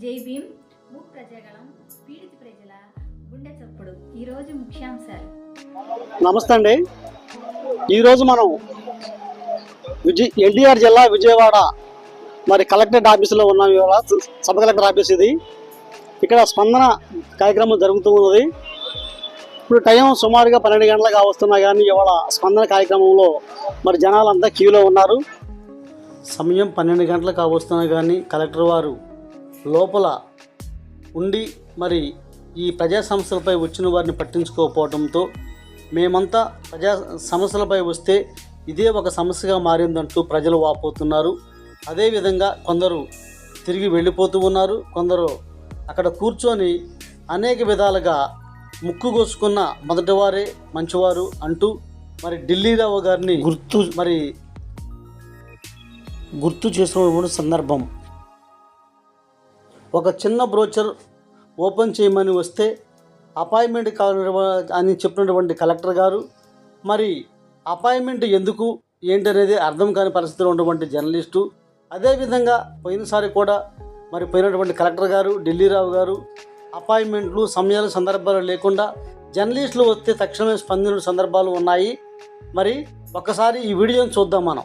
జై భీమ్. భూ ప్రజాగళం పీడిత ప్రజల గుండె చప్పుడు. ఈరోజు ముఖ్యాంశాలు. నమస్తే అండి. ఈరోజు మనం విజయ్ ఎన్టీఆర్ జిల్లా విజయవాడ మరి కలెక్టరేట్ ఆఫీసులో ఉన్నాం ఇవాళ. సబ్ కలెక్టర్ ఆఫీస్ ఇది. ఇక్కడ స్పందన కార్యక్రమం జరుగుతూ ఉన్నది. ఇప్పుడు టైం సుమారుగా పన్నెండు గంటలకు వస్తున్నా కానీ ఇవాళ స్పందన కార్యక్రమంలో మరి జనాలంతా క్యూలో ఉన్నారు. సమయం పన్నెండు గంటలకు వస్తున్నా కానీ కలెక్టర్ వారు లోపల ఉండి మరి ఈ ప్రజా సమస్యలపై వచ్చిన వారిని పట్టించుకోకపోవడంతో మేమంతా ప్రజా సమస్యలపై వస్తే ఇదే ఒక సమస్యగా మారిందంటూ ప్రజలు వాపోతున్నారు. అదేవిధంగా కొందరు తిరిగి వెళ్ళిపోతూ ఉన్నారు. కొందరు అక్కడ కూర్చొని అనేక విధాలుగా ముక్కు కోసుకున్న మొదటివారే మంచివారు అంటూ మరి ఢిల్లీరావు గారిని గుర్తు మరి గుర్తు చేసుకున్న సందర్భం. ఒక చిన్న బ్రోచర్ ఓపెన్ చేయమని వస్తే అపాయింట్మెంట్ కావాలి అని చెప్పినటువంటి కలెక్టర్ గారు మరి అపాయింట్మెంట్ ఎందుకు ఏంటనేది అర్థం కాని పరిస్థితిలో ఉన్నటువంటి జర్నలిస్టు అదేవిధంగా పోయినసారి కూడా మరి పోయినటువంటి కలెక్టర్ గారు ఢిల్లీరావు గారు అపాయింట్మెంట్లు సమయాలు సందర్భాలు లేకుండా జర్నలిస్టులు వస్తే తక్షణమే స్పందిన సందర్భాలు ఉన్నాయి. మరి ఒక్కసారి ఈ వీడియోని చూద్దాం మనం.